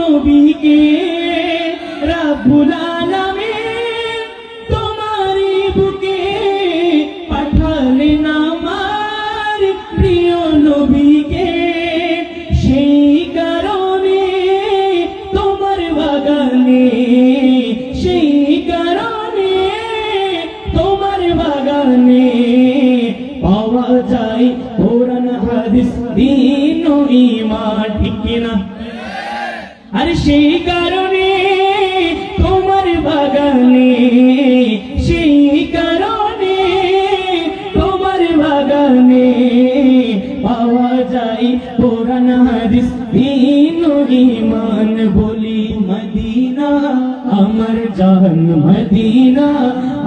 নবীকে রাব্বুল আলামিন তোমারই বুকে পাঠালেন আমার প্রিয় নবীকে। সেই কারণে তোমার বাগানে, সেই কারণে তোমার বাগানে পাওয়া যায় কোরআন, হাদিস, দিন ও ঠিক কিনা? আর সেই কারণে তোমার বাগানে, সেই কারণে তোমার বাগানে পাওয়া যায় কোরআন, হাদিস, দিন ও বলি, মদিনা, আমার জান মদিনা,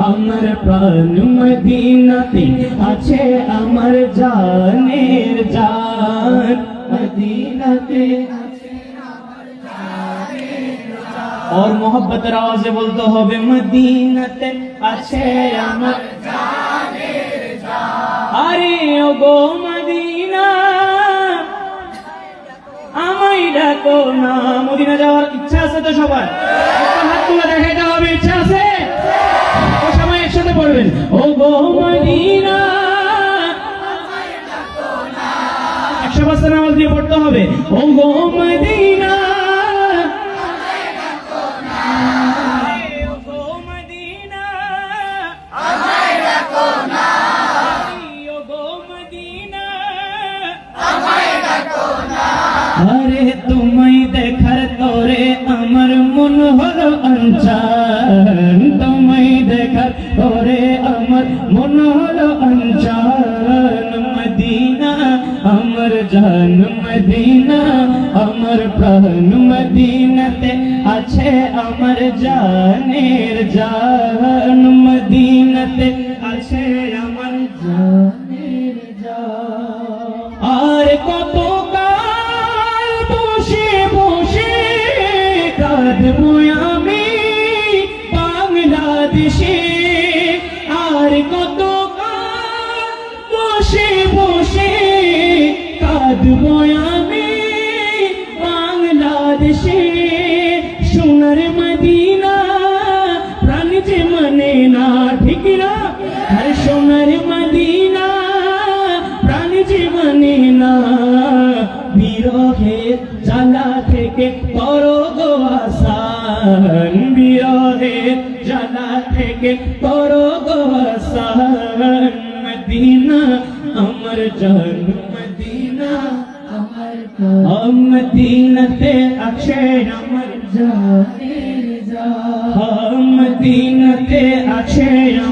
আমার প্রাণ মদিনাতে আছে আমার জানের জান। মদিনাতে ওর মোহব্বতের আওয়াজে বলতে হবে মদিনাতে আছে আমার আরে ও গো মদিনা আমায় ডাকো না। মদিনা যাওয়ার ইচ্ছা আছে তো সবার? হাত তুলে দেখাইতে হবে, ইচ্ছা আছে? ও সবাই একসাথে পড়বেন। ও গো মদিনা, একশো পাঁচটা নামাজ দিয়ে পড়তে হবে। ও গো মদিনা আরে তোমায় দেখার তরে আমার মন হলো অঞ্চান তোমায় দেখার তরে আমার মন হলো আমার জান মদিনা, আমার প্রাণ মদিনাতে আছে আমার জানের জান মদিনাতে আছে আমার জানের জান। আর কত কাল বসে বসে কাঁদবো আমি বাংলাদেশে। মদিনা প্রাণ যে মানে না ঠিক না আর সোনার মদিনা প্রাণ যে মানে না। বিরহের জ্বালা থেকে করো গো আসান বিরহের জ্বালা থেকে করো গো আসান। মদিনা আমার জান মদিনা আমার মদিনাতে আছে আমার জান মদিনাতে আছে